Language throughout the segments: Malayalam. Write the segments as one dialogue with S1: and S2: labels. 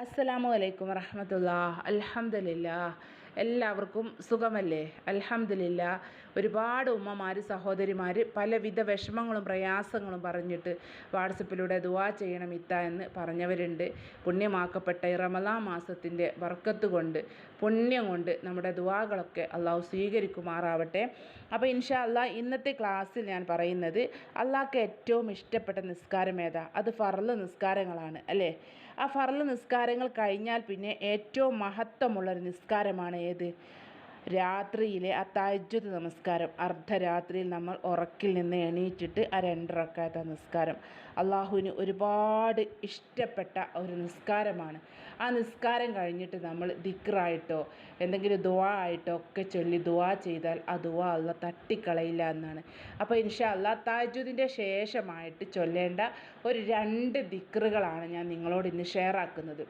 S1: അസ്സലാമു അലൈക്കും വറഹമത്തുള്ള അലഹമില്ല എല്ലാവർക്കും സുഖമല്ലേ? അലഹമില്ല ഒരുപാട് ഉമ്മമാർ സഹോദരിമാർ പലവിധ വിഷമങ്ങളും പ്രയാസങ്ങളും പറഞ്ഞിട്ട് വാട്സപ്പിലൂടെ ദുവാ ചെയ്യണം ഇത്ത എന്ന് പറഞ്ഞവരുണ്ട്. പുണ്യമാക്കപ്പെട്ട ഈ റമലാ മാസത്തിന്റെ വർക്കത്ത് കൊണ്ട് പുണ്യം കൊണ്ട് നമ്മുടെ ദുവാകളൊക്കെ അള്ളാഹു സ്വീകരിക്കുമാറാവട്ടെ. അപ്പോൾ ഇൻഷാ അല്ലാ ഇന്നത്തെ ക്ലാസ്സിൽ ഞാൻ പറയുന്നത് അള്ളാഹ്ക്ക് ഏറ്റവും ഇഷ്ടപ്പെട്ട നിസ്കാരം ഏതാ? അത് ഫർൾ നിസ്കാരങ്ങളാണ് അല്ലേ? ആ ഫർൾ നിസ്കാരങ്ങൾ കഴിഞ്ഞാൽ പിന്നെ ഏറ്റവും മഹത്വമുള്ളൊരു നിസ്കാരമാണ് ഏത്? രാത്രിയിലെ ആ തഹജ്ജുദ് നമസ്കാരം. അർദ്ധരാത്രിയിൽ നമ്മൾ ഉറക്കിൽ നിന്ന് എണീറ്റിട്ട് ആ രണ്ടറക്കാത്ത നിസ്കാരം. അള്ളാഹുവിന് ഒരുപാട് ഇഷ്ടപ്പെട്ട ഒരു നിസ്കാരമാണ്. ആ നിസ്കാരം കഴിഞ്ഞിട്ട് നമ്മൾ ദിക്റായിട്ടോ എന്തെങ്കിലും ദുവാ ആയിട്ടോ ഒക്കെ ചൊല്ലി ദുവാ ചെയ്താൽ ആ ദുവാ അല്ല തട്ടിക്കളയില്ല എന്നാണ്. അപ്പോൾ ഇൻഷാ അല്ലാ താജുദിന്റെ ശേഷമായിട്ട് ചൊല്ലേണ്ട ഒരു രണ്ട് ദിക്റുകളാണ് ഞാൻ നിങ്ങളോട് ഇന്ന് ഷെയർ ആക്കുന്നത്.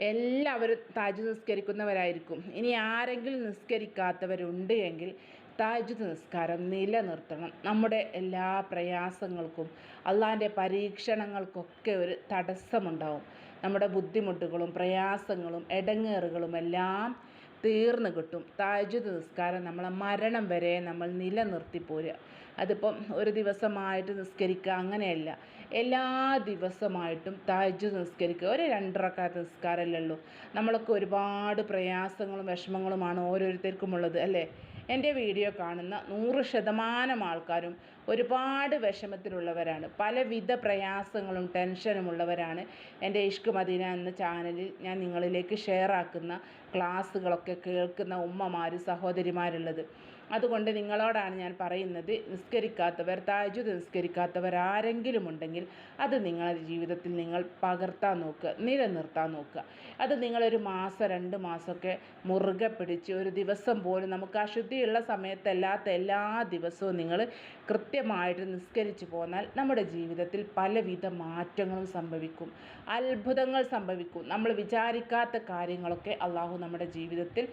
S1: എല്ലാവരും താജ് നിസ്കരിക്കുന്നവരായിരിക്കും. ഇനി ആരെങ്കിലും നിസ്കരിക്കാത്തവരുണ്ട് എങ്കിൽ താജ് നിസ്കാരം നിലനിർത്തണം. നമ്മുടെ എല്ലാ പ്രയാസങ്ങൾക്കും അള്ളാന്റെ പരീക്ഷണങ്ങൾക്കൊക്കെ ഒരു തടസ്സമുണ്ടാവും. നമ്മുടെ ബുദ്ധിമുട്ടുകളും പ്രയാസങ്ങളും ഇടങ്ങേറുകളും എല്ലാം തീർന്നു കിട്ടും. താജ് നിസ്കാരം നമ്മളെ മരണം വരെ നമ്മൾ നിലനിർത്തി പോരുക. അതിപ്പം ഒരു ദിവസമായിട്ട് നിസ്കരിക്കുക അങ്ങനെയല്ല. എല്ലാ ദിവസമായിട്ടും താജുദ് നിസ്കരിക്കുക. ഒരു രണ്ടറക്കാത്ത നിസ്കാരമല്ലേ ഉള്ളൂ. നമ്മളൊക്കെ ഒരുപാട് പ്രയാസങ്ങളും വിഷമങ്ങളുമാണ് ഓരോരുത്തർക്കും ഉള്ളത് അല്ലേ? എന്റെ വീഡിയോ കാണുന്ന നൂറ് ശതമാനം ആൾക്കാരും ഒരുപാട് വിഷമത്തിലുള്ളവരാണ്. പലവിധ പ്രയാസങ്ങളും ടെൻഷനും ഉള്ളവരാണ് എന്റെ ഇഷ്ക് മദീന എന്ന ചാനലിൽ ഞാൻ നിങ്ങളിലേക്ക് ഷെയർ ആക്കുന്ന ക്ലാസ്സുകളൊക്കെ കേൾക്കുന്ന ഉമ്മമാർ സഹോദരിമാരുള്ളത്. അതുകൊണ്ട് നിങ്ങളോടാണ് ഞാൻ പറയുന്നത് നിസ്കരിക്കാത്തവർ താജുദ് നിസ്കരിക്കാത്തവർ ആരെങ്കിലും ഉണ്ടെങ്കിൽ അത് നിങ്ങളുടെ ജീവിതത്തിൽ നിങ്ങൾ പകർത്താൻ നോക്കുക നിലനിർത്താൻ നോക്കുക. അത് നിങ്ങളൊരു മാസം രണ്ട് മാസമൊക്കെ മുറുകെ പിടിച്ച് ഒരു ദിവസം പോലും നമുക്ക് അശുദ്ധിയുള്ള സമയത്തല്ലാത്ത എല്ലാ ദിവസവും നിങ്ങൾ കൃത്യമായിട്ട് നിസ്കരിച്ച് പോന്നാൽ നമ്മുടെ ജീവിതത്തിൽ പലവിധ മാറ്റങ്ങളും സംഭവിക്കും അത്ഭുതങ്ങൾ സംഭവിക്കും. നമ്മൾ വിചാരിക്കാത്ത കാര്യങ്ങളൊക്കെ അള്ളാഹു നമ്മുടെ ജീവിതത്തിൽ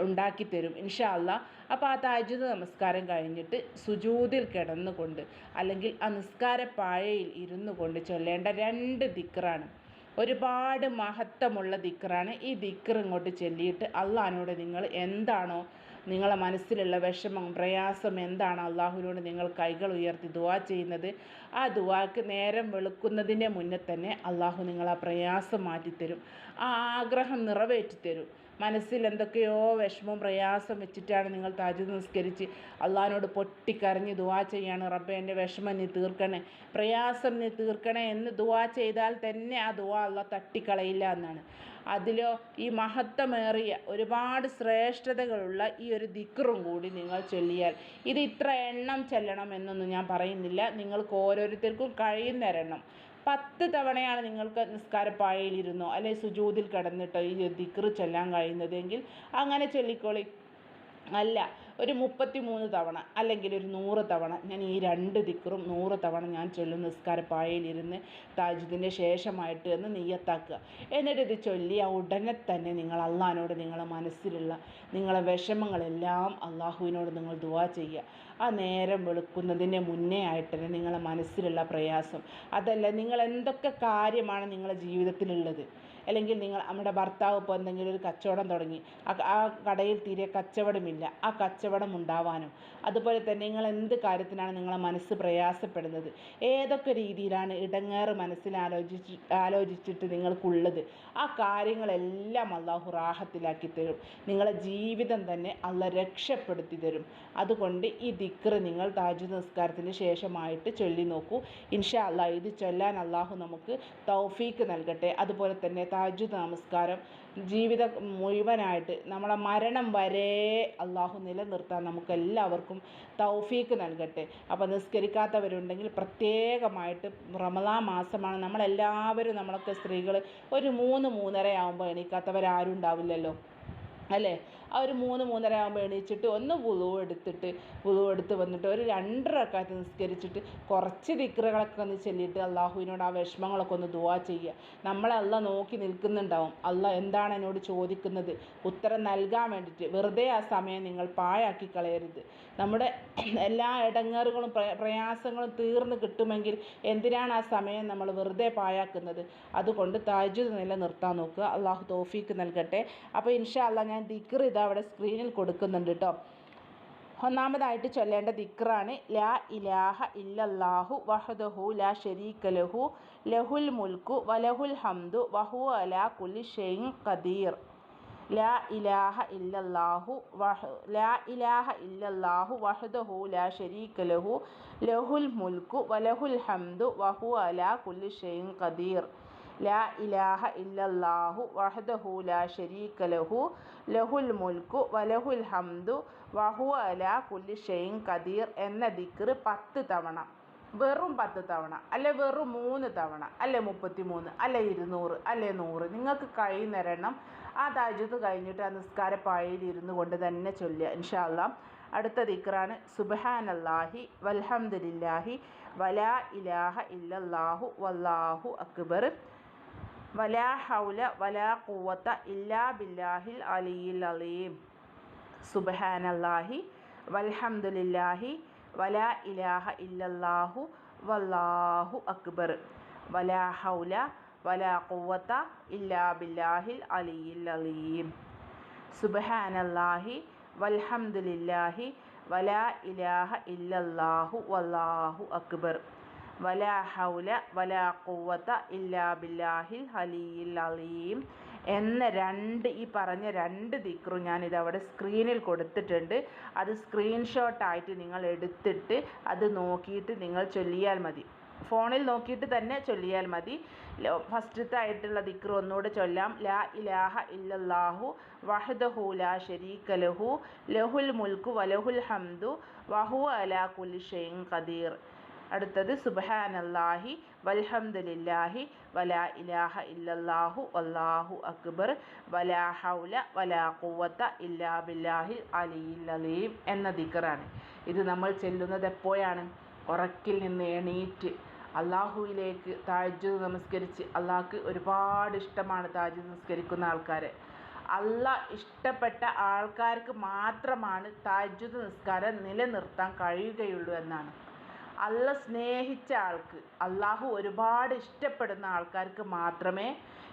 S1: ഉണ്ടാക്കി തരും ഇൻഷാ അല്ലാ അപ്പോൾ ആ താജുദ് നമസ്കാരം കഴിഞ്ഞിട്ട് സുജൂതിൽ കിടന്നുകൊണ്ട് അല്ലെങ്കിൽ ആ നിസ്കാര പാഴയിൽ ഇരുന്നു കൊണ്ട് ചൊല്ലേണ്ട രണ്ട് ദിക്റാണ്. ഒരുപാട് മഹത്വമുള്ള ദിക്റാണ്. ഈ ദിക്ർ ഇങ്ങോട്ട് ചൊല്ലിയിട്ട് അള്ളഹാനോട് നിങ്ങൾ എന്താണോ നിങ്ങളെ മനസ്സിലുള്ള വിഷമം പ്രയാസം എന്താണ് അള്ളാഹുവിനോട് നിങ്ങൾ കൈകൾ ഉയർത്തി ദുവാ ചെയ്യുന്നത് ആ ദുവാക്ക് നേരം വെളുക്കുന്നതിന്റെ മുന്നേ തന്നെ അള്ളാഹു നിങ്ങൾ ആ പ്രയാസം മാറ്റിത്തരും ആ ആഗ്രഹം നിറവേറ്റിത്തരും. മനസ്സിൽ എന്തൊക്കെയോ വിഷമവും പ്രയാസം വെച്ചിട്ടാണ് നിങ്ങൾ താജ് നിസ്കരിച്ച് അള്ളഹാനോട് പൊട്ടിക്കരഞ്ഞ് ദുവാ ചെയ്യാണ്. റബ്ബെ എന്റെ വിഷമം നീ തീർക്കണേ. പ്രയാസം നീ തീർക്കണേ എന്ന് ദുവാ ചെയ്താൽ തന്നെ ആ ദുവാ അള്ള തട്ടിക്കളയില്ല എന്നാണ്. അതിലോ ഈ മഹത്വമേറിയ ഒരുപാട് ശ്രേഷ്ഠതകളുള്ള ഈ ഒരു ദിക്റും കൂടി നിങ്ങൾ ചൊല്ലിയാൽ ഇത് ഇത്ര എണ്ണം ചെല്ലണം എന്നൊന്നും ഞാൻ പറയുന്നില്ല. നിങ്ങൾക്ക് ഓരോരുത്തർക്കും കഴിയുന്നൊരെണ്ണം. പത്ത് തവണയാണ് നിങ്ങൾക്ക് നിസ്കാരപ്പാഴയിലിരുന്നോ അല്ലെങ്കിൽ സുജൂദിൽ കിടന്നിട്ടോ ഈ ദിക്റ് ചൊല്ലാൻ കഴിയുന്നതെങ്കിൽ അങ്ങനെ ചൊല്ലിക്കോളി. അല്ല ഒരു മുപ്പത്തി മൂന്ന് തവണ അല്ലെങ്കിൽ ഒരു നൂറ് തവണ ഞാൻ ഈ രണ്ട് ദിക്റും നൂറ് തവണ ഞാൻ ചൊല്ലും നിസ്കാരപ്പായയിലിരുന്ന് താജുദിന്റെ ശേഷമായിട്ട് എന്ന് നെയ്യത്താക്കുക. എന്നിട്ട് ഇത് ചൊല്ലി ആ ഉടനെ തന്നെ നിങ്ങൾ അള്ളഹാനോട് നിങ്ങളെ മനസ്സിലുള്ള നിങ്ങളെ വിഷമങ്ങളെല്ലാം അള്ളാഹുവിനോട് നിങ്ങൾ ദുവാ ചെയ്യുക. ആ നേരം വെളുക്കുന്നതിന് മുന്നേ ആയിട്ട് തന്നെ നിങ്ങളെ മനസ്സിലുള്ള പ്രയാസം. അതല്ല നിങ്ങൾ എന്തൊക്കെ കാര്യമാണ് നിങ്ങളുടെ ജീവിതത്തിലുള്ളത്? അല്ലെങ്കിൽ നിങ്ങൾ നമ്മുടെ ഭർത്താവ് ഇപ്പോൾ എന്തെങ്കിലും ഒരു കച്ചവടം തുടങ്ങി ആ കടയിൽ തീരെ കച്ചവടമില്ല. ആ കച്ചവടം ഉണ്ടാവാനും അതുപോലെ തന്നെ നിങ്ങൾ എന്ത് കാര്യത്തിനാണ് നിങ്ങളെ മനസ്സ് പ്രയാസപ്പെടുന്നത്? ഏതൊക്കെ രീതിയിലാണ് ഇടങ്ങേറ് മനസ്സിൽ ആലോചിച്ച് ആലോചിച്ചിട്ട് നിങ്ങൾക്കുള്ളത്? ആ കാര്യങ്ങളെല്ലാം അള്ളാഹു റാഹത്തിലാക്കി തരും. നിങ്ങളെ ജീവിതം തന്നെ അള്ള രക്ഷപ്പെടുത്തി തരും. അതുകൊണ്ട് ഈ ദിക്റ് നിങ്ങൾ താജ് നിസ്കാരത്തിന് ശേഷമായിട്ട് ചൊല്ലി നോക്കൂ. ഇൻഷാ അള്ളാഹ് ഇത് ചൊല്ലാൻ അള്ളാഹു നമുക്ക് തൗഫീക്ക് നൽകട്ടെ. അതുപോലെ തന്നെ താജു നമസ്കാരം. ജീവിതം മുഴുവനായിട്ട് നമ്മളെ മരണം വരെ അള്ളാഹു നിലനിർത്താൻ നമുക്കെല്ലാവർക്കും തൗഫീക്ക് നൽകട്ടെ. അപ്പോൾ നിസ്കരിക്കാത്തവരുണ്ടെങ്കിൽ പ്രത്യേകമായിട്ട് റമദാ മാസമാണ്. നമ്മളെല്ലാവരും നമ്മളൊക്കെ സ്ത്രീകൾ ഒരു മൂന്ന് മൂന്നര ആകുമ്പോൾ എണീക്കാത്തവരാരും ഉണ്ടാവില്ലല്ലോ. അല്ലേ? ആ മൂന്ന് മൂന്നര ആകുമ്പോൾ എണീച്ചിട്ട് ഒന്ന് വുളു എടുത്തിട്ട് വുളു എടുത്ത് വന്നിട്ട് ഒരു രണ്ടരക്കാലത്ത് നിസ്കരിച്ചിട്ട് കുറച്ച് ദിക്റുകളൊക്കെ ഒന്ന് ചൊല്ലിയിട്ട് അള്ളാഹുവിനോട് ആ വിഷമങ്ങളൊക്കെ ഒന്ന് ദുവാ ചെയ്യുക. നമ്മളെ അല്ല നോക്കി നിൽക്കുന്നുണ്ടാവും. അല്ല എന്താണ് എന്നോട് ചോദിക്കുന്നത്? ഉത്തരം നൽകാൻ വേണ്ടിയിട്ട്. വെറുതെ ആ സമയം നിങ്ങൾ പാഴാക്കി കളയരുത്. നമ്മുടെ എല്ലാ ഇടങ്ങേറുകളും പ്ര- പ്രയാസങ്ങളും തീർന്ന് കിട്ടുമെങ്കിൽ എന്തിനാണ് ആ സമയം നമ്മൾ വെറുതെ പാഴാക്കുന്നത്? അതുകൊണ്ട് താജുദ് നിലനിർത്താൻ നോക്കുക. അള്ളാഹു തോഫീക്ക് നൽകട്ടെ. അപ്പോൾ ഇൻഷാ അള്ളാ ഞാൻ ദിക്ർ അവിടെ സ്ക്രീനിൽ കൊടുക്കുന്നുണ്ട് കേട്ടോ ഒന്നാമതായിട്ട് ചൊല്ലേണ്ട ദിക്റാണ് ലാ ഇലാഹ ഇല്ലല്ലാഹു വഹദഹു ലാ ഷരീക ലഹു ലഹുൽ മുൽക്കു വലഹുൽ ഹംദു വഹു അലാ കുല്ലി ഷൈഇൻ ഖദീർ. ലാ ഇലാഹ ഇല്ലല്ലാഹു വഹ ലാ ഇലാഹ ഇല്ലല്ലാഹു വഹദഹു ലാ ഷരീക ലഹു ലഹുൽ മുൽക്കു വലഹുൽ ഹംദു വഹു അലാ കുല്ലി ഷൈഇൻ ഖദീർ. ലാ ഇലാഹ ഇല്ലല്ലാഹു വഹദഹു ലാ ഷരീക ലഹു ലഹുൽ മുൽക്കു വലഹുൽ ഹംദു വഹു അലാ കുല്ലി ഷൈൻ കദീർ എന്ന ദിക്ർ പത്ത് തവണ വെറും പത്ത് തവണ അല്ലെ വെറും മൂന്ന് തവണ അല്ലെ മുപ്പത്തി മൂന്ന് അല്ലെ ഇരുന്നൂറ് അല്ലെ നൂറ് നിങ്ങൾക്ക് കഴിയുന്നൊരെണ്ണം ആ താജുദ് കഴിഞ്ഞിട്ട് ആ നിസ്കാര പായയിൽ കൊണ്ട് തന്നെ ചൊല്ലുക ഇൻഷാല്ല അടുത്ത ദിക്റാണ് സുബഹാനല്ലാഹി വൽഹംദുലില്ലാഹി വലാ ഇലാഹ ഇല്ലല്ലാഹു വല്ലാഹു അക്ബർ. വലാ ഹൗല വലാ കൂവത്ത ഇല്ലാ ബില്ലാഹിൽ അലിയിൽ അലീം. സുബഹാനല്ലാഹി വൽഹംദുലില്ലാഹി വലാ ഇലാഹ ഇല്ലല്ലാഹു വല്ലാഹു അക്ബർ. വലാ ഹൗല വലാ കൂവത്ത ഇല്ലാ ബില്ലാഹിൽ അലിയിൽ അലീം. സുബഹാനല്ലാഹി വൽഹംദുലില്ലാഹി വലാ ഇലാഹ ഇല്ലല്ലാഹു വല്ലാഹു അക്ബർ. വലാ ഹൗല വലാ ഇല്ലാ ബില്ലാഹിൽ അലീം എന്ന രണ്ട് ഈ പറഞ്ഞ രണ്ട് ദിക്റും ഞാനിതവിടെ സ്ക്രീനിൽ കൊടുത്തിട്ടുണ്ട്. അത് സ്ക്രീൻഷോട്ടായിട്ട് നിങ്ങൾ എടുത്തിട്ട് അത് നോക്കിയിട്ട് നിങ്ങൾ ചൊല്ലിയാൽ മതി. ഫോണിൽ നോക്കിയിട്ട് തന്നെ ചൊല്ലിയാൽ മതി. ഫസ്റ്റത്തെ ആയിട്ടുള്ള ദിക്ർ ഒന്നുകൂടെ ചൊല്ലാം. ലാ ഇലാഹ ഇല്ലാഹു വഹദഹു ലാ ഷരീക ലഹു. ലഹുൽ മുൽക്കു വലഹുൽ ഹംദു വഹു അലാ കുൽ ഷെയ്ൻ ഖദീർ. അടുത്തത് സുബഹാനല്ലാഹി വൽഹംദുലില്ലാഹി വലാ ഇലാഹ ഇല്ലല്ലാഹു അല്ലാഹു അക്ബർ വലാ ഹൗല വലാ ഖുവത ഇല്ലാ ബില്ലാഹി അലിയിൽ അലീം എന്ന ദിക്കറാണ് ഇത് നമ്മൾ ചെല്ലുന്നത് എപ്പോഴാണ്? ഉറക്കിൽ നിന്ന് എണീറ്റ് അള്ളാഹുവിലേക്ക് താജ്ജുദ് നമസ്കരിച്ച് അള്ളാഹ്ക്ക് ഒരുപാട് ഇഷ്ടമാണ് താജ്ജുദ് നമസ്കരിക്കുന്ന ആൾക്കാരെ. അല്ല ഇഷ്ടപ്പെട്ട ആൾക്കാർക്ക് മാത്രമാണ് താജ്ജുദ് നിസ്കാരം നിലനിർത്താൻ കഴിയുകയുള്ളൂ എന്നാണ്. അല്ല സ്നേഹിച്ച ആൾക്ക് അള്ളാഹു ഒരുപാട് ഇഷ്ടപ്പെടുന്ന ആൾക്കാർക്ക് മാത്രമേ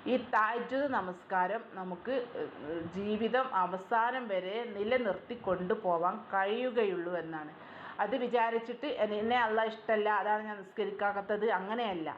S1: ഈ താജ്വത് നമസ്കാരം നമുക്ക് ജീവിതം അവസാനം വരെ നിലനിർത്തി കൊണ്ടുപോകാൻ കഴിയുകയുള്ളൂ എന്നാണ്. അത് വിചാരിച്ചിട്ട് എന്നെ അല്ല ഇഷ്ടമല്ല അതാണ് ഞാൻ നിസ്കരിക്കാത്തത് അങ്ങനെയല്ല.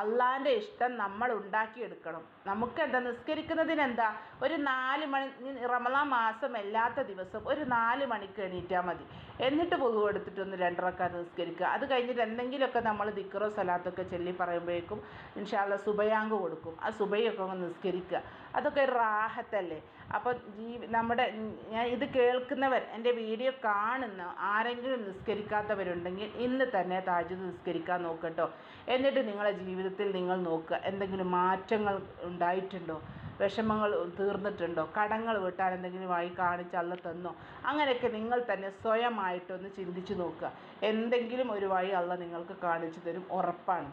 S1: അള്ളാന്റെ ഇഷ്ടം നമ്മൾ ഉണ്ടാക്കിയെടുക്കണം. നമുക്ക് എന്താ നിസ്കരിക്കുന്നതിന് എന്താ ഒരു നാല് മണി റമലാ മാസം അല്ലാത്ത ദിവസം ഒരു നാല് മണിക്ക് എണീറ്റാൽ മതി. എന്നിട്ട് പൊതു എടുത്തിട്ടൊന്ന് രണ്ടരക്കാർ നിസ്കരിക്കുക. അത് കഴിഞ്ഞിട്ട് എന്തെങ്കിലുമൊക്കെ നമ്മൾ ദിക്കറോ സലാത്തൊക്കെ ചൊല്ലി പറയുമ്പോഴേക്കും ഇൻഷാല്ല സുബയാങ്ക് കൊടുക്കും. ആ സുബയൊക്കെ ഒന്ന് നിസ്കരിക്കുക. അതൊക്കെ ഒരു റാഹത്തല്ലേ? അപ്പോൾ ജീവി നമ്മുടെ ഞാൻ ഇത് കേൾക്കുന്നവർ എന്റെ വീഡിയോ കാണുന്ന ആരെങ്കിലും നിസ്കരിക്കാത്തവരുണ്ടെങ്കിൽ ഇന്ന് തന്നെ താജ് നിസ്കരിക്കാൻ നോക്കട്ടോ. എന്നിട്ട് നിങ്ങളെ ജീവിതത്തിൽ നിങ്ങൾ നോക്കുക. എന്തെങ്കിലും മാറ്റങ്ങൾ ഉണ്ടായിട്ടുണ്ടോ? വിഷമങ്ങൾ തീർന്നിട്ടുണ്ടോ? കടങ്ങൾ വീട്ടാൻ എന്തെങ്കിലും വഴി കാണിച്ച് അല്ല തന്നോ? അങ്ങനെയൊക്കെ നിങ്ങൾ തന്നെ സ്വയമായിട്ടൊന്ന് ചിന്തിച്ച് നോക്കുക. എന്തെങ്കിലും ഒരു വഴി അല്ല നിങ്ങൾക്ക് കാണിച്ചു തരും ഉറപ്പാണ്.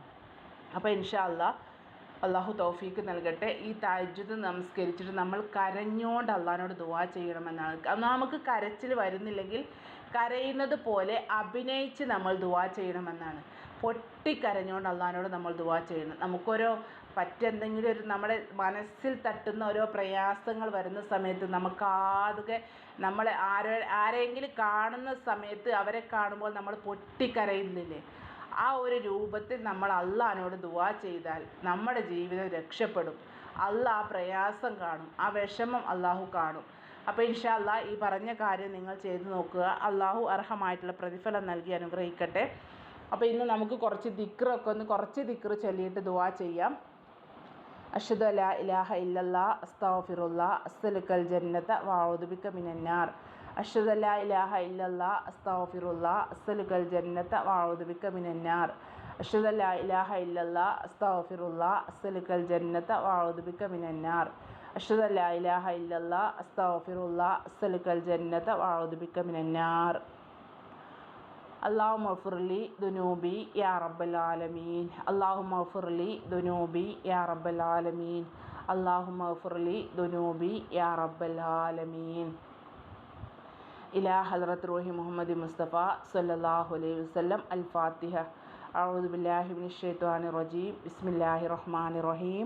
S1: അപ്പോൾ ഇൻഷാ അല്ലാ അള്ളാഹു തൗഫീക്ക് നൽകട്ടെ. ഈ താജ്ജുദ് നമസ്കരിച്ചിട്ട് നമ്മൾ കരഞ്ഞോണ്ട് അള്ളാഹിനോട് ദുവാ ചെയ്യണമെന്നാണ്. നമുക്ക് കരച്ചിൽ വരുന്നില്ലെങ്കിൽ കരയുന്നത് പോലെ അഭിനയിച്ച് നമ്മൾ ദുവാ ചെയ്യണമെന്നാണ്. പൊട്ടിക്കരഞ്ഞുകൊണ്ട് അള്ളഹാനോട് നമ്മൾ ദുവാ ചെയ്യണം നമുക്കൊരു പറ്റെന്തെങ്കിലും ഒരു നമ്മുടെ മനസ്സിൽ തട്ടുന്ന ഓരോ പ്രയാസങ്ങൾ വരുന്ന സമയത്ത് നമുക്കാകെ നമ്മളെ ആരോ ആരെങ്കിലും കാണുന്ന സമയത്ത് അവരെ കാണുമ്പോൾ നമ്മൾ പൊട്ടിക്കരയുന്നില്ലേ? ആ ഒരു രൂപത്തിൽ നമ്മൾ അള്ളഹാനോട് ദുവാ ചെയ്താൽ നമ്മുടെ ജീവിതം രക്ഷപ്പെടും. അല്ല ആ പ്രയാസം കാണും ആ വിഷമം അള്ളാഹു കാണും. അപ്പോൾ അള്ളാഹ് ഈ പറഞ്ഞ കാര്യം നിങ്ങൾ ചെയ്തു നോക്കുക. അള്ളാഹു അർഹമായിട്ടുള്ള പ്രതിഫലം നൽകി അനുഗ്രഹിക്കട്ടെ. അപ്പോൾ ഇന്ന് നമുക്ക് കുറച്ച് ദിക്റൊക്കെ ഒന്ന് കുറച്ച് ദിക്ർ ചൊല്ലിയിട്ട് ദുവാ ചെയ്യാം. അഷദ് അല ഇലാഹ ഇല്ലല്ലാ അസ്താഫിറുല്ല അസ്സലുക്കൽ ജന്നത്ത വാഴുദുബിക്ക മിനന്നാർ. അഷദ് അല ഇലാഹ ഇല്ലല്ലാ അസ്താഫിറുല്ല അസ്സലുക്കൽ ജന്നത്ത വാഴുദുബിക്ക മിനന്നാർ. അഷദ് അല ഇലാഹ ഇല്ലല്ലാ അസ്താഫിറുല്ല അസ്സലുക്കൽ ജന്നത്ത വാഴുദുബിക്ക മിനന്നാർ. അഷദ് അല ഇലാഹ ഇല്ലല്ലാ അസ്താഫിറുല്ല അസ്സലുക്കൽ ജന്നത്ത വാഴുദുബിക്ക മിനന്നാർ. അള്ളാഹു മഫുർലി ദുനൂബി യാ റബ്ബൽ ആലമീൻ അള്ളാഹു മഫുർലി ദുനൂബി യാ റബ്ബൽ ആലമീൻ അള്ളാഹു മഫുർലി ദുനൂബി യാ റബ്ബൽ ആലമീൻ إلى حضرة روح محمد مصطفى صلى الله عليه وسلم الفاتحة أعوذ بالله من الشيطان الرجيم بسم الله الرحمن الرحيم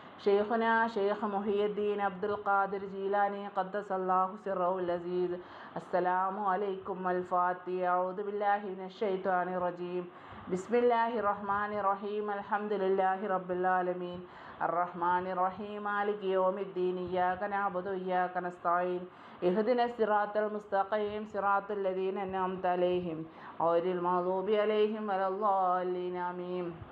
S1: ഷെയ്ഖുന Sheikh Muhiyuddin Abdul Qadir Jilani ഖദ്ദസ് അള്ളാഹു സിറൗൽ അസീസ് അസ്സലാമു അലൈക്കും അൽ ഫാത്തി. ഔദു ബില്ലാഹി മിനശ്ശൈത്വാനി റജീം. ബിസ്മില്ലാഹി റഹ്മാൻ റഹീം. അൽഹംദുലില്ലാഹി റബ്ബിൽ ആലമീൻ. അർറഹ്മാൻ റഹീം. മാലിക് യൗമിദ്ദീൻ. ഇയ്യാക നഅബുദു ഇയ്യാക നസ്തഈൻ. ഇഹ്ദിന സിറാത്തൽ മുസ്തഖീം. സിറാത്തൽ ലദീന അൻഅംത അലൈഹിം. ഗൈറിൽ മഗ്ദൂബി അലൈഹിം വലദ്ദാലിൻ ആമീൻ.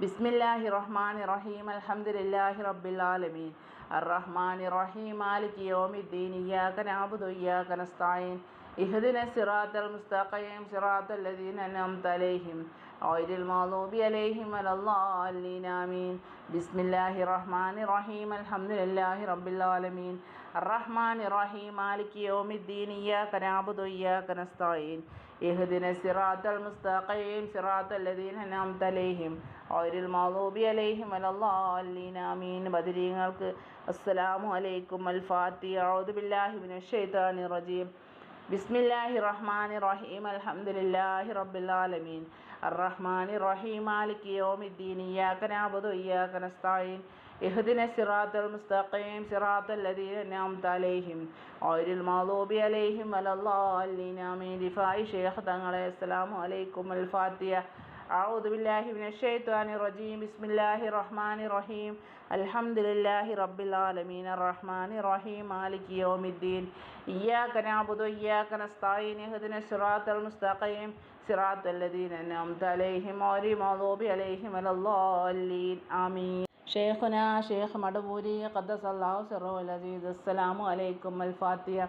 S1: ബിസ്മില്ലാഹി റഹ്മാൻ റഹീം അലഹമുല്ലാഹി റബ്ബിലാലമീൻ അറഹ്മാൻ റഹീം മാലിക് യോമിദ്ദീൻ ഇയാക്ക നാബുദു ഇയാക്ക നസ്തായിൻ. ഇഹ്ദിന സിറാത്തൽ മുസ്തഖയും സിറാത്തല്ലദീൻ അനം തലേഹിം ഓയിൽ മാലൂബി അലേഹിം അലല്ലാമീൻ ബിസ്മില്ലാഹി റഹ്മാൻ റഹീം അലഹമുല്ലാഹി റബ്ബിലാലമീൻ عليهم غير المغضوب عليهم ولا الضالين آمين بسم الله الرحمن الرحيم الحمد لله رب العالمين الرحمن الرحيم مالك يوم الدين إياك نعبد وإياك نستعين اهدنا الصراط المستقيم صراط الذين أنعمت عليهم غير المغضوب عليهم ولا الضالين آمين ബദരീങ്ങൾക്ക് അസ്സലാമു അലൈക്കും അൽ ഫാത്തി അഊദു ബില്ലാഹി മിനശ് ശൈത്താനിർ റജീം ബിസ്മില്ലാഹി റഹ്മാനി റഹീം അൽഹംദുലില്ലാഹി റബ്ബിൽ ആലമീൻ الرحمن الرحيم مالك يوم الدين إياك نعبد وإياك نستعين اهدنا الصراط المستقيم صراط الذين أنعمت عليهم غير المغضوب عليهم ولا الضالين آمين رفاعي شيخ തങ്ങളെ അസ്സലാമു അലൈക്കും അൽ ഫാത്തിഹ أعوذ بالله من الشيطان الرجيم بسم الله الرحمن الرحيم الحمد لله رب العالمين الرحمن الرحيم مالك يوم الدين إياك نعبد وإياك نستعين اهدنا الصراط المستقيم صراط الذين أنعمت عليهم غير المغضوب عليهم ولا الضالين آمين شيخنا شيخ مدبوري قدس الله سره العزيز السلام عليكم الفاتحة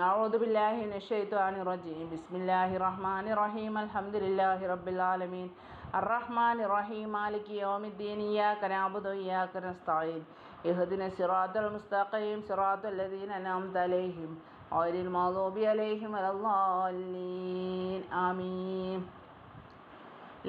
S1: أعوذ بالله من الشيطان الرجيم بسم الله الرحمن الرحيم الحمد لله رب العالمين الرحمن الرحيم مالك يوم الدين إياك نعبد وإياك نستعين اهدنا الصراط المستقيم صراط الذين أنعمت عليهم غير المغضوب عليهم ولا الضالين آمين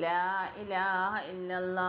S1: ലാ ഇലാഹ ഇല്ലല്ലാ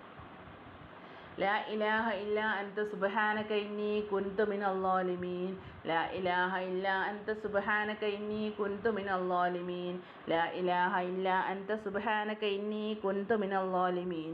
S1: ലാ ഇലാഹ ഇല്ല അൻത സുബഹാനക ഇന്നി കുന്തു മിൻ അള്ളാലിമീൻ ലാ ഇലാഹ ഇല്ല അൻത സുബഹാനക ഇന്നി കുന്തു മിൻ അള്ളാലിമീൻ ലാ ഇലാഹ ഇല്ല അൻത സുബഹാനക ഇന്നി കുന്തു മിൻ അള്ളാലിമീൻ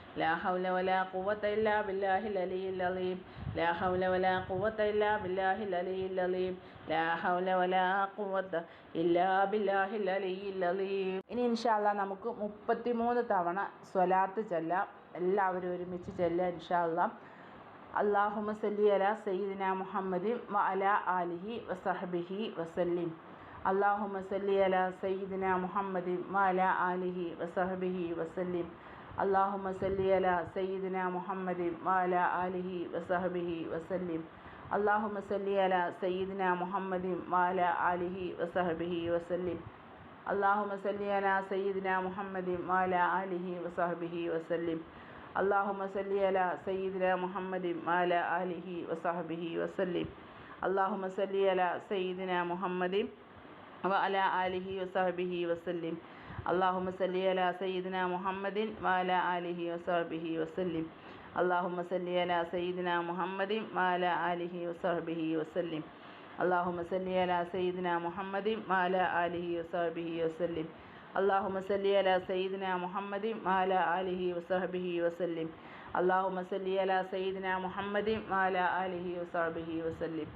S1: ഇനി ഇൻഷാല്ല നമുക്ക് മുപ്പത്തി മൂന്ന് തവണ സ്വലാത്ത് ചെല്ലാം. എല്ലാവരും ഒരുമിച്ച് ചെല്ലാം ഇൻഷാല്ല അള്ളാഹു സല്ലി അല സയ്യിദിന മുഹമ്മദ് വ അല ആലിഹി വസഹബിഹി വസല്ലിം. അള്ളാഹു സല്ലി അല സയ്യിദിന മുഹമ്മദ് വ അല ആലിഹി വസഹബിഹി വസല്ലിം. അള്ളാഹു മസല്ലിയല സയ്യിദിന മുഹമ്മദിൻ വാല ആലിഹി വസഹബിഹി വസല്ലിം. അള്ളാഹു മസല്ലിയല സയ്യിദിന മുഹമ്മദിൻ വാല ആലിഹി വസഹബിഹി വസല്ലിം. അള്ളാഹു മസല്ലിയല സയ്യിദിന മുഹമ്മദിൻ വാല ആലിഹി വസഹബിഹി വസല്ലിം. അള്ളാഹു മസല്ലിയല സയ്യിദിന മുഹമ്മദിൻ വാല ആലിഹി വസഹബിഹി വസല്ലിം. അള്ളാഹു മസല്ലിയല സയ്യിദിന മുഹമ്മദിൻ വഅല ആലിഹി വസഹബിഹി വസല്ലിം. അള്ളാഹുമ സല്ലി അല സയ്യിദിന മുഹമ്മദിൻ വാല ആലിഹി വസഹബിഹി വസല്ലിം. അള്ളാഹുമ സല്ലി അല സയ്യിദിന മുഹമ്മദിൻ വാല ആലിഹി വസഹബിഹി വസല്ലിം. അള്ളാഹുമ സല്ലി അല സയ്യിദിന മുഹമ്മദിൻ വാല ആലിഹി വസഹബിഹി വസല്ലിം. അള്ളാഹുമ സല്ലി അല സയ്യിദിന മുഹമ്മദിൻ വാല ആലിഹി വസഹബിഹി വസല്ലിം. അള്ളാഹുമ സല്ലി അല സയ്യിദിന മുഹമ്മദിൻ വാല ആലിഹി വസഹബിഹി വസല്ലിം.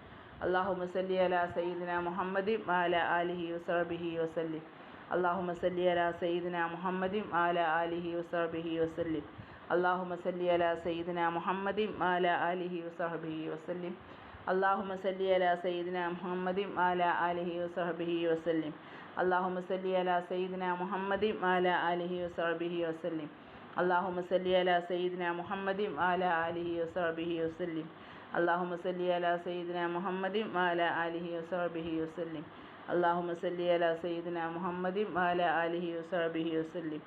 S1: അള്ളാഹു സല്ലി അല സയ്യിദിന മുഹമ്മദി മാല അലിഹി വസബിഹി വസല്ലി. അള്ളാഹു സല്ലി അല സയ്യിദിന മുഹമ്മദി മാല അലിഹി വസബിഹി വസല്ലി. അള്ളാഹു സല്ലി അല സയ്യിദിന മുഹമ്മദി മാല അലിഹി വസഹബിഹി വസല്ലി. അള്ളാഹു സല്ലി അല സയ്യിദിന മുഹമ്മദി മാല അലിഹി വസഹബിഹി വസല്ലി. അള്ളാഹു സല്ലി അല സയ്യിദിന മുഹമ്മദി മാല അലിഹി വസഹബിഹി വസല്ലി. അള്ളാഹു സല്ലി അല സയ്യിദിന മുഹമ്മദി മാല അലിഹി വസഹബിഹി വസല്ലി. അള്ളാഹു മസല്ലി അല സയ്യിദിന മുഹമ്മദി മാല അലിഹി വസ്ബിഹി വസ്ലിം അള്ളാഹു മസല്ലി അല സയ്യിദിന മുഹമ്മദി മാല അലിഹി വസ്ബിഹി വസ്ലിം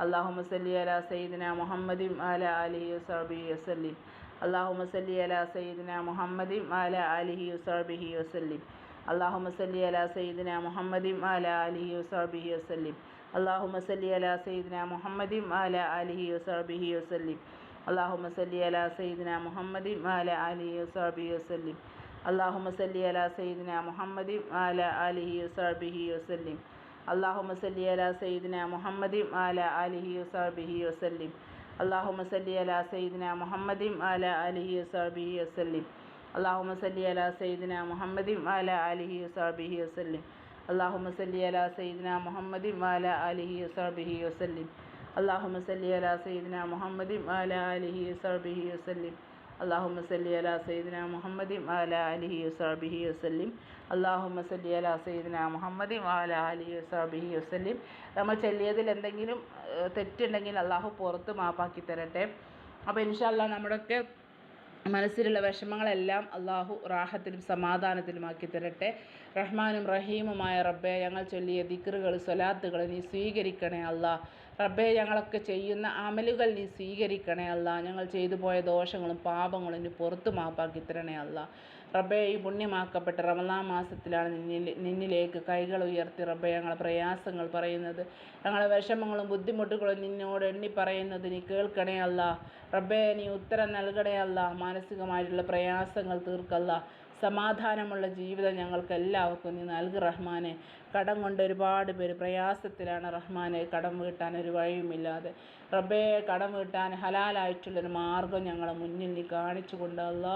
S1: അള്ളാഹു മസല്ലി അലാ സയ്യിദിന മുഹമ്മദി മാല അലിഹി വസ്ബിഹി വസ്ലിം അള്ളാഹു മസല്ലി അല സയ്യിദിന മുഹമ്മദി മാല അലിഹി വസ്ബിഹി വസ്ലിം അള്ളാഹു മസല്ലി അല സയ്യിദിന മുഹമ്മദി മാല അലിഹി വസ്ബിഹി വസ്ലിം അള്ളാഹു മസല്ലി അല സയ്യിദിന മുഹമ്മദി മാല അലിഹി വസ്ബിഹി വസ്ലിം അള്ളാഹുമ സല്ലി അല സയ്യിദിന മുഹമ്മദി മാല അലി സാബി വസ്ലിം അള്ളാഹുമ സല്ലി അല സയ്യിദിന മുഹമ്മദി മാല അലിഹി സാബിഹി വസ്ലിം അള്ളാഹുമ സല്ലി അല സയ്യിദിന മുഹമ്മദി മാല അലിഹി സാബിഹി വസ്ലിം അള്ളാഹുമ സല്ലി അല സയ്യിദിന മുഹമ്മദി മാല അലിഹി സാബിഹി വസ്ലിം അള്ളാഹുമ സല്ലി അല സയ്യിദിന മുഹമ്മദി മാല അലിഹി സാബിഹി വസ്ലിം അള്ളാഹുമ സല്ലി അല സയ്യിദിന മുഹമ്മദി മാല അലിഹി സാബിഹി വസ്ലിം അള്ളാഹുമ സല്ലി അല സയ്യിദിന മുഹമ്മദി അല അലിഹി സബിഹി വസ്ലിം അള്ളാഹുമ സല്ലി അല സയ്യിദിന മുഹമ്മദി അല അലിഹി സബിഹി വസ്ലിം അള്ളാഹുമ സല്ലി അല സയ്യിദിന മുഹമ്മദി അല അലിഹി സബിഹി വസ്ലിം നമ്മൾ ചൊല്ലിയതിൽ എന്തെങ്കിലും തെറ്റുണ്ടെങ്കിൽ അള്ളാഹു പുറത്ത് മാപ്പാക്കി തരട്ടെ. അപ്പോൾ ഇൻഷാല്ല നമ്മുടെയൊക്കെ മനസ്സിലുള്ള വിഷമങ്ങളെല്ലാം അള്ളാഹു റാഹത്തിലും സമാധാനത്തിലുമാക്കി തരട്ടെ. റഹ്മാനും റഹീമുമായ റബ്ബെ ഞങ്ങൾ ചൊല്ലിയ ദിക്റുകൾ സ്വലാത്തുകൾ നീ സ്വീകരിക്കണേ അള്ളാഹ് റബ്ബെ ഞങ്ങളൊക്കെ ചെയ്യുന്ന അമലുകൾ നീ സ്വീകരിക്കണേ അല്ല. ഞങ്ങൾ ചെയ്തു പോയ ദോഷങ്ങളും പാപങ്ങളും നീ പുറത്തു മാപ്പാക്കി തരണേ അല്ല. റബ്ബെ ഈ പുണ്യമാക്കപ്പെട്ട റമദാൻ മാസത്തിലാണ് നിന്നിൽ നിന്നിലേക്ക് കൈകൾ ഉയർത്തി റബ്ബേ ഞങ്ങളെ പ്രയാസങ്ങൾ പറയുന്നത്. ഞങ്ങളെ വിഷമങ്ങളും ബുദ്ധിമുട്ടുകളും നിന്നോട് എണ്ണി പറയുന്നത് നീ കേൾക്കണേ അല്ല. റബ്ബേ നീ ഉത്തരം നൽകണേ അല്ല. മാനസികമായിട്ടുള്ള പ്രയാസങ്ങൾ തീർക്കല്ല. സമാധാനമുള്ള ജീവിതം ഞങ്ങൾക്ക് എല്ലാവർക്കും നീ നൽകി റഹ്മാനെ. കടം കൊണ്ട് ഒരുപാട് പേര് പ്രയാസത്തിലാണ് റഹ്മാനെ കടം വീട്ടാൻ ഒരു വഴിയുമില്ലാതെ. റബ്ബേ കടം വീട്ടാൻ ഹലാലായിട്ടുള്ളൊരു മാർഗം ഞങ്ങളെ മുന്നിൽ നീ കാണിച്ചു കൊണ്ടല്ല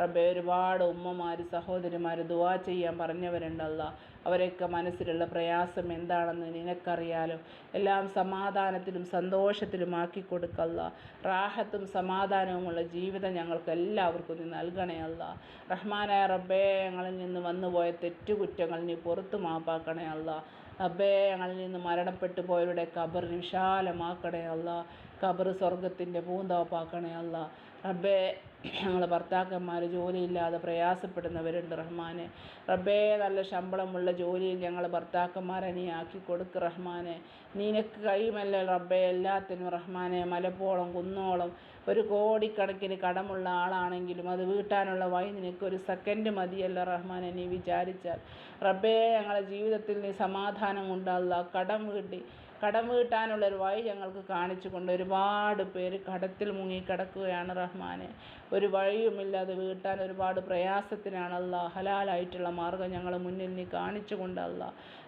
S1: റബ്ബേ ഒരുപാട് ഉമ്മമാർ സഹോദരിമാർ ദുവാ ചെയ്യാൻ പറഞ്ഞവരുണ്ടല്ല അവരെയൊക്കെ മനസ്സിലുള്ള പ്രയാസം എന്താണെന്ന് നിനക്കറിയാലോ? എല്ലാം സമാധാനത്തിലും സന്തോഷത്തിലും ആക്കി കൊടുക്കല്ല. റാഹത്തും സമാധാനവുമുള്ള ജീവിതം ഞങ്ങൾക്ക് എല്ലാവർക്കും നീ നൽകണേ അല്ല. റഹ്മാനായ റബ്ബേ ഞങ്ങളിൽ നിന്ന് വന്നുപോയ തെറ്റുകുറ്റങ്ങൾ നീ പുറത്തു മാപ്പാക്കണേ അല്ല. റബ്ബേ ഞങ്ങളിൽ നിന്ന് മരണപ്പെട്ടു പോയവരുടെ കബർ വിശാലമാക്കണേ അല്ല. കബർ സ്വർഗത്തിന്റെ പൂന്തോപ്പാക്കണേ അല്ല. റബ്ബേ ഞങ്ങളെ ഭർത്താക്കന്മാർ ജോലിയില്ലാതെ പ്രയാസപ്പെടുന്നവരുണ്ട് റഹ്മാനെ. റബ്ബേ നല്ല ശമ്പളമുള്ള ജോലിയിൽ ഞങ്ങളെ ഭർത്താക്കന്മാരെ നീ ആക്കി കൊടുക്ക് റഹ്മാനെ. നിനക്ക് കഴിയുമല്ലോ റബ്ബേ? എല്ലാത്തിനും റഹ്മാനെ. മലപ്പോളം കുന്നോളം ഒരു കോടിക്കണക്കിന് കടമുള്ള ആളാണെങ്കിലും അത് വീട്ടാനുള്ള വഴി നിനക്ക് ഒരു സെക്കൻഡ് മതിയല്ല റഹ്മാനെ നീ വിചാരിച്ചാൽ. റബ്ബേ ഞങ്ങളെ ജീവിതത്തിൽ നീ സമാധാനം കൊണ്ടല്ല. കടം വീട്ടി. കടം വീട്ടാനുള്ള ഒരു വഴി ഞങ്ങൾക്ക് കാണിച്ചു കൊണ്ട് ഒരുപാട് പേര് കടത്തിൽ മുങ്ങി കിടക്കുകയാണ് റഹ്മാനെ. ഒരു വഴിയുമില്ലാതെ വീട്ടാൻ ഒരുപാട് പ്രയാസത്തിനാണല്ല ഹലാലായിട്ടുള്ള മാർഗം ഞങ്ങളെ മുന്നിൽ നീ കാണിച്ചു കൊണ്ടല്ല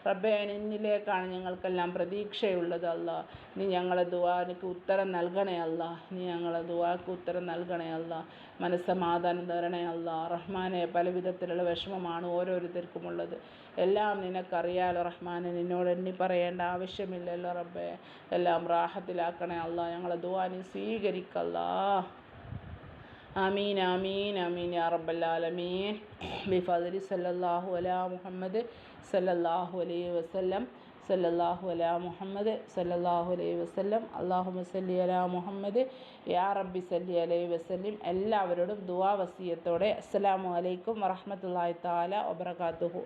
S1: റബ്ബേ നിന്നിലേക്കാണ് ഞങ്ങൾക്കെല്ലാം പ്രതീക്ഷയുള്ളത് അല്ല നീ ഞങ്ങളെ ദുവാനിക്ക് ഉത്തരം നൽകണേ അല്ല നീ ഞങ്ങളെ ദുവാക്ക് ഉത്തരം നൽകണേ അല്ല മനസ്സമാധാനം തരണേ അല്ല റഹ്മാനെ പല വിധത്തിലുള്ള വിഷമമാണ് ഓരോരുത്തർക്കുമുള്ളത്. എല്ലാം നിനക്കറിയാലോ റഹ്മാനെ. നിന്നോട് എണ്ണി പറയേണ്ട ആവശ്യമില്ലല്ലോ റബ്ബേ. എല്ലാം റാഹത്തിലാക്കണേ അല്ല ഞങ്ങളെ ദുവാനി സ്വീകരിക്കല്ലാ ആമീൻ ആമീൻ ആമീൻ യാ റബ്ബല്ലാലമീൻ ബിഫദലി സല്ലല്ലാഹു അലാ മുഹമ്മദ് സല്ലല്ലാഹു അലൈ വസല്ലം. സല്ലല്ലാഹു അലാ മുഹമ്മദ് സല്ലല്ലാഹു അലൈ വസല്ലം. അള്ളാഹു സല്ലി അലാ മുഹമ്മദ് യാ റബ്ബി സല്ലി അലൈ വസല്ലം. എല്ലാവരോടും ദുവാ വസീയത്തോടെ അസ്സലാമു അലൈക്കും വറഹ്മത്തുള്ളാഹി തആല വബറകാതുഹു.